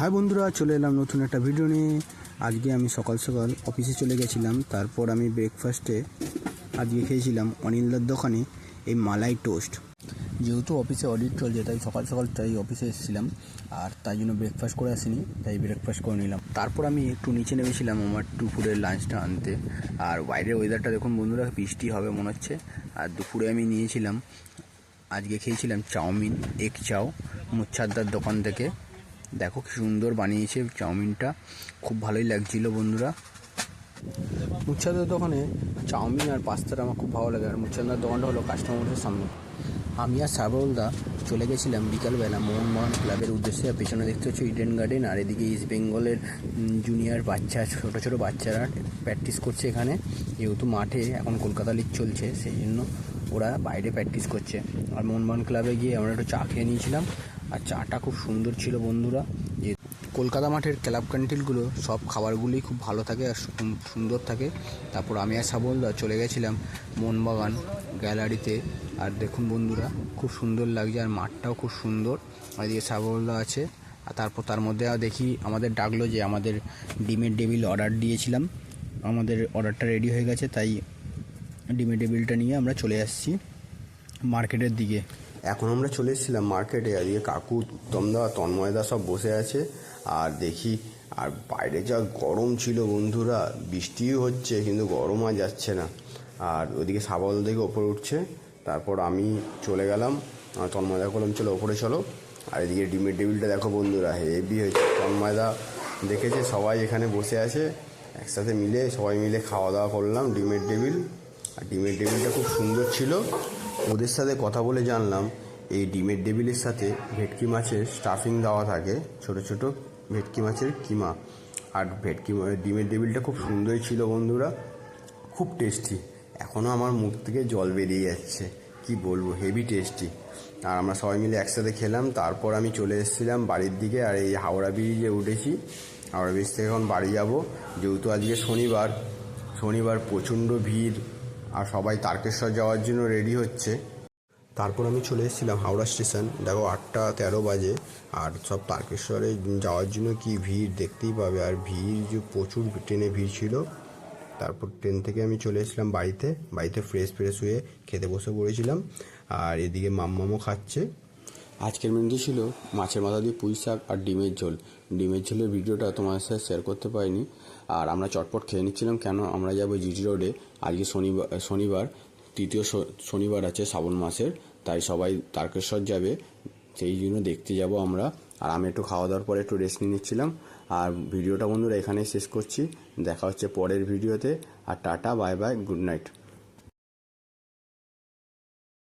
High বন্ধুরা, চলে এলাম নতুন একটা ভিডিও নিয়ে। আজকে আমি সকাল সকাল অফিসে চলে গেছিলাম, তারপর আমি ব্রেকফাস্টে আজকে খেয়েছিলাম অনিলদার দোকানে এই মালাই টোস্ট যেহেতু অফিসে অডিট চলছে, তাই সকাল সকাল তাই অফিসে এসেছিলাম, আর তাই জন্য ব্রেকফাস্ট করে আসিনি, তাই ব্রেকফাস্ট করে নিলাম। তারপর আমি একটু নিচে নেমেছিলাম আমার দুপুরের লাঞ্চটা আনতে। আর বাইরের ওয়েদারটা দেখুন বন্ধুরা, বৃষ্টি হবে মনে হচ্ছে। আর দুপুরে আমি নিয়েছিলাম, আজকে খেয়েছিলাম চাউমিন এগ চাও মুচ্ছাদার দোকান থেকে। দেখো কি সুন্দর বানিয়েছে চাউমিনটা। খুব ভালোই লাগছিল বন্ধুরা। মুচ্ছাদার দোকানে চাউমিন আর পাস্তাটা আমার খুব ভালো লাগে। আর মুচ্ছাদার দোকানটা হলো কাস্টমারদের সামনে। আমি আর সাবলদা চলে গেছিলাম বিকালবেলা মোহনমোহন ক্লাবের উদ্দেশ্যে। পেছনে দেখতে হচ্ছে ইডেন গার্ডেন, আর এদিকে ইস্ট বেঙ্গলের জুনিয়র বাচ্চা, ছোটো ছোটো বাচ্চারা প্র্যাকটিস করছে এখানে। যেহেতু মাঠে এখন কলকাতা লিগ চলছে, সেই জন্য ওরা বাইরে প্র্যাকটিস করছে। আর মোহনমোহন ক্লাবে গিয়ে আমরা একটু চা খেয়ে নিয়েছিলাম। আর চাটা খুব সুন্দর ছিল বন্ধুরা। যে কলকাতা মাঠের ক্লাব ক্যান্টিনগুলো সব খাবারগুলোই খুব ভালো থাকে আর সুন্দর থাকে। তারপর আমি আর সাবলদা চলে গেছিলাম মোহনবাগান গ্যালারিতে। আর দেখুন বন্ধুরা, খুব সুন্দর লাগছে আর মাঠটাও খুব সুন্দর। এদিকে সাবলদা আছে। আর তারপর তার মধ্যে দেখি আমাদের ডাকলো যে আমাদের ডিমের ডেবিল অর্ডার দিয়েছিলাম। আমাদের অর্ডারটা রেডি হয়ে গেছে, তাই ডিমের টেবিলটা নিয়ে আমরা চলে আসছি মার্কেটের দিকে। এখন আমরা চলে এসেছিলাম মার্কেটে, এদিকে কাকু তমদা তন্ময়দা সব বসে আছে। আর দেখি, আর বাইরে যা গরম ছিল বন্ধুরা, বৃষ্টিও হচ্ছে, কিন্তু গরম আর যাচ্ছে না। আর ওদিকে সাবল দেখে ওপরে উঠছে, তারপর আমি চলে গেলাম। তন্ময়দা করলাম চলো ওপরে চলো। আর এদিকে ডিমের টেবিলটা দেখো বন্ধুরা, হেভি হয়েছে। তন্ময়দা দেখেছে, সবাই এখানে বসে আছে, একসাথে মিলে সবাই মিলে খাওয়া দাওয়া করলাম ডিমের টেবিল। আর ডিমের টেবিলটা খুব সুন্দর ছিল। ওদের সাথে কথা বলে জানলাম, এই ডিমের টেবিলের সাথে ভেটকি মাছের স্টাফিং দেওয়া থাকে, ছোট ছোট ভেটকি মাছের কিমা। আর ভেটকি ডিমের টেবিলটা খুব সুন্দরই ছিল বন্ধুরা, খুব টেস্টি এখনও আমার মুখ থেকে জল বেরিয়ে যাচ্ছে, কি বলব হেভি টেস্টি আর আমরা সবাই মিলে একসাথে খেলাম, তারপর আমি চলে এসেছিলাম বাড়ির দিকে, আর এই হাওড়া ব্রিজে উঠেছি। হাওড়া ব্রিজ থেকে এখন বাড়ি যাব, যেহেতু আজকে শনিবার শনিবার প্রচণ্ড ভিড় আর সবাই তারকেশ্বর যাওয়ার জন্য রেডি হচ্ছে। তারপর আমি চলে এসেছিলাম হাওড়া স্টেশন। দেখো আটটা তেরো বাজে। আর সব তারকেশ্বরে যাওয়ার জন্য কি ভিড় দেখতেই পাবে। আর ভিড় যে প্রচুর ট্রেনে ভিড় ছিল। তারপর ট্রেন থেকে আমি চলে এসেছিলাম বাড়িতে। বাড়িতে ফ্রেশ ফ্রেশ হয়ে খেতে বসে পড়েছিলাম। আর এদিকে মাম্মামও খাচ্ছে। আজকের মেনুতে ছিল মাছের মাথা দিয়ে পুঁই শাক আর ডিমের ঝোল। ডিমের ঝোলের ভিডিওটা তোমার সাথে শেয়ার করতে পারিনি। আর আমরা চটপট খেয়ে নিচ্ছিলাম কেন? আমরা যাব জিটি রোডে। আজকে শনিবার শনিবার, তৃতীয় শনিবার আছে শ্রাবণ মাসের, তাই সবাই তারকেশ্বর যাবে। সেই জন্য দেখতে যাব আমরা। আর আমি একটু খাওয়া দাওয়ার পরে একটু রেস্ট নিয়ে নিচ্ছিলাম। আর ভিডিওটা বন্ধুরা এখানেই শেষ করছি। দেখা হচ্ছে পরের ভিডিওতে। আর tata bye bye good night